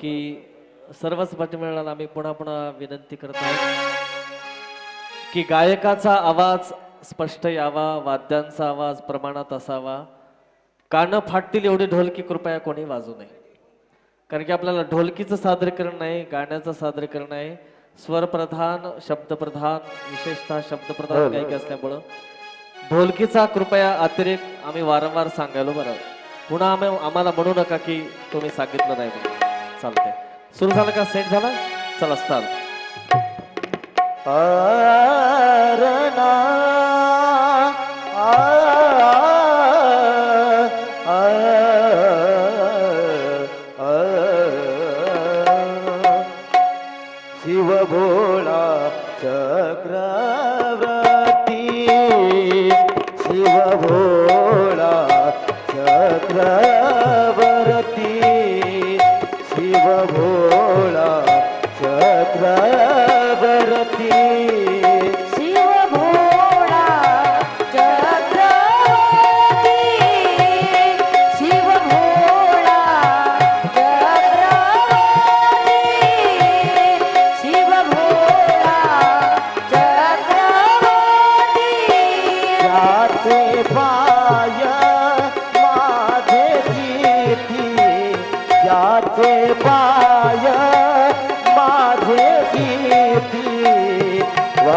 की सर्वच पाठीमिळाला आम्ही पुन्हा पुन्हा विनंती करत आहोत की गायकाचा आवाज स्पष्ट यावा वाद्यांचा आवाज प्रमाणात असावा. कानं फाटतील एवढी ढोलकी कृपया कोणी वाजू नये. कारण की आपल्याला ढोलकीचं सादरीकरण नाही गाण्याचं सादरीकरण आहे स्वरप्रधान शब्दप्रधान विशेषतः शब्दप्रधान गायकी असल्यामुळं ढोलकीचा कृपया अतिरेक आम्ही वारंवार सांगायलो बरं. पुन्हा आम्ही आम्हाला म्हणू नका की तुम्ही सांगितलं नाही म्हणून. चालतंय. सुरू झालं का? सेट झालं? चला स्टार्ट आरणा चक्र भोळा चक्रवर्ती शिव भोळा चक्रवर्ती शिव भोळा चक्रवर्ती शिव भोळा चक्रवर्ती त्याचे पाय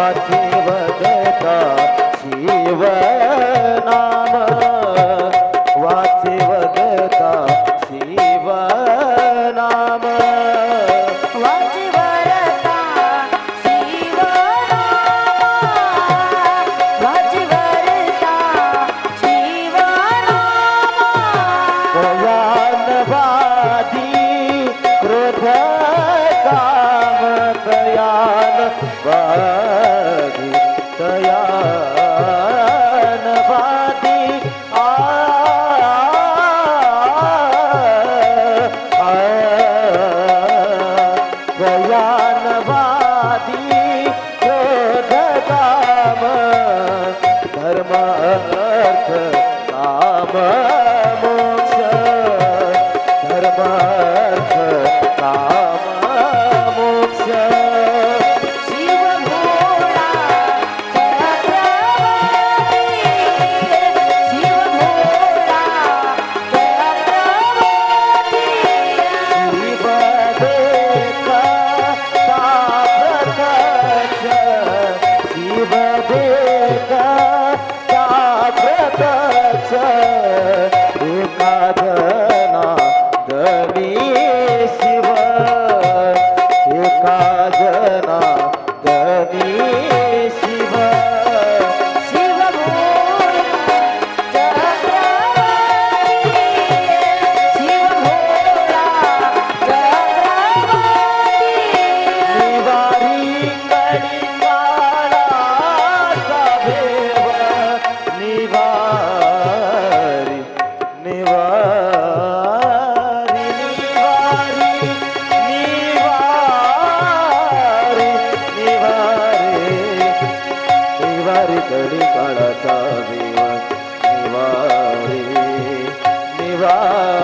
আছে दया Sir. નિવારી કરી કળતા નિવારી નિવારી.